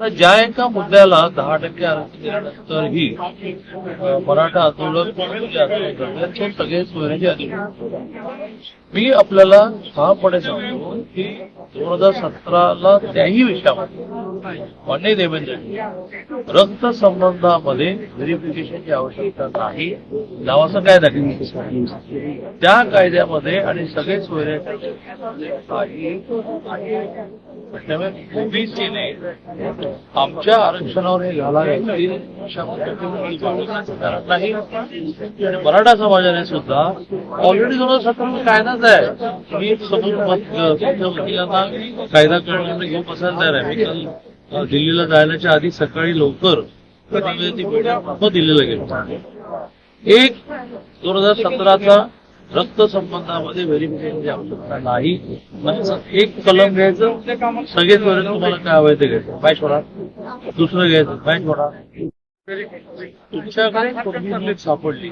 तर ज्या एका मुद्द्याला दहा टक्के आरक्षण दिल्यानंतरही अ, मराठा आंदोलन ते सगळे सोयऱ्याचे आंदोलन मी आपल्याला ठामपणे सांगतो की दोन हजार सतराला त्याही विषयामध्ये मान्य देवेंद्रजी रक्त संबंधामध्ये व्हेरिफिकेशनची आवश्यकता नाही. नावाचा कायदा त्या कायद्यामध्ये आणि सगळेच ओबीसीने आमच्या आरक्षणावर हे घालावे अशा नाही. आणि मराठा समाजाने सुद्धा ऑलरेडी दोन हजार सतरा कायदाच आहे. मी समोर वकिलांना कायदा करण्यासाठी घेऊन बसायला तयार आहे. मी दिल्लीला जायलाच्या आधी सकाळी लवकर ती दिल्लीला गेलो. एक दोन हजार सतराचा रक्त संबंधामध्ये व्हेरिफिकेशनची आवश्यकता नाही. म्हणजे एक कलम घ्यायचं सगळेच वर्ष तुम्हाला काय हवं ते घ्यायचं. बाय सोडा. दुसरं घ्यायचं. बाय सोडा. तुमच्याकडे सापडली.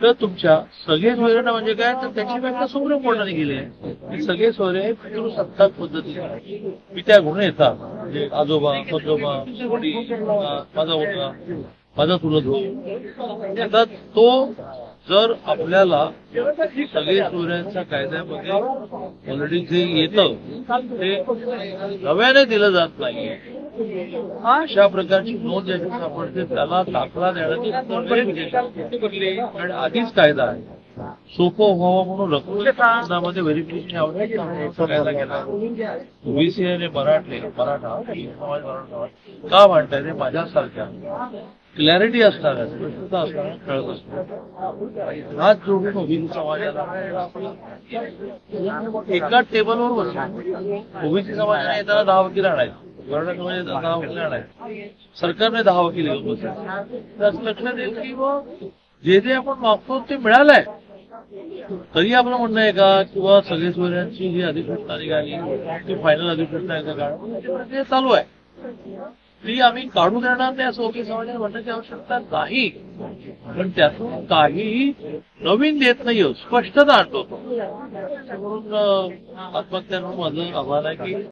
तर तुमच्या सगळे सोयरे म्हणजे काय? तर त्याची व्याख्या सुप्रीम कोर्टाने केली आहे. सगळे सोयरे पितृसत्ताक पद्धतीने मी त्या गुण येतात. म्हणजे आजोबा पजोबा माझा मुलगा माझा चुलत आता तो जर आपल्याला सगळे चोऱ्यांच्या कायद्यामध्ये ऑलरेडी जे येतं ते नव्याने दिलं जात नाहीये. अशा प्रकारची नोंद ज्याची सापडते. त्याला दाखला देण्याची आणि आधीच कायदा आहे. सोपं व्हावं म्हणून रक्तदानामध्ये व्हेरिफिकेशन आवश्यकता गेला केला. ओबीसी आणि मराठे मराठा समाज का म्हणताय ते माझ्यासारख्या? क्लॅरिटी असणार स्पष्टता असणार कळत असणार. हात जोडून ओबीसी समाजाला. एका टेबलवर बसतो ओबीसी समाजाने येताना दहा वकील आणायचे दहा वकील आणायचे सरकारने दहा वकील घेऊन बसले तर असं लक्षात येईल की जे जे आपण मागतो ते मिळालंय. तरी आपलं म्हणणं आहे का? किंवा सगळे जी अधिसूचना निघाली ती फायनल अधिसूचना आहे का म्हणजे प्रक्रिया चालू आहे. ती आम्ही काढून देणार नाही असं ओके समाजाने म्हणण्याची आवश्यकता नाही. पण त्यातून काहीही नवीन देत नाही स्पष्टता आणतो म्हणून माझं आव्हान आहे की